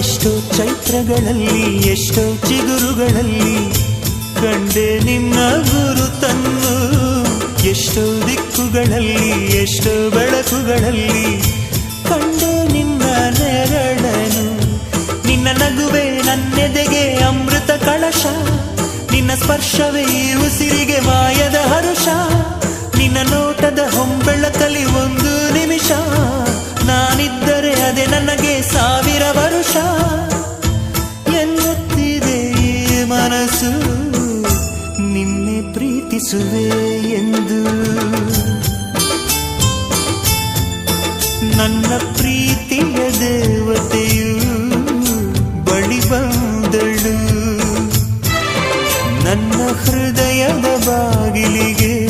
ಎಷ್ಟೋ ಚೈತ್ರಗಳಲ್ಲಿ, ಎಷ್ಟೋ ಚಿಗುರುಗಳಲ್ಲಿ ಕಂಡೆ ನಿನ್ನ ಗುರುತನ್ನು ಎಷ್ಟೋ ದಿಕ್ಕುಗಳಲ್ಲಿ, ಎಷ್ಟೋ ಬೆಳಕುಗಳಲ್ಲಿ ಕಂಡೆ ನಿನ್ನ ನೆರಳನು ನಿನ್ನ ನಗುವೆ ನನ್ನೆದೆಗೆ ಅಮೃತ ಕಳಶ. ನಿನ್ನ ಸ್ಪರ್ಶವೇ ಉಸಿರಿಗೆ ಮಾಯದ ಹರುಷ. ನಿನ್ನ ನೋಟದ ಹೊಂಬೆಳಕಲಿ ಒಂದು ನಿಮಿಷ. ನಾನಿದ್ದರೆ ಅದೇ ನನಗೆ ಸಾವಿರ ಮನಸ್ಸು ನಿನ್ನೆ ಪ್ರೀತಿಸುವೆ ಎಂದು. ನನ್ನ ಪ್ರೀತಿಯ ದೇವತೆಯು ಬಳಿ ಬಂದಳು. ನನ್ನ ಹೃದಯದ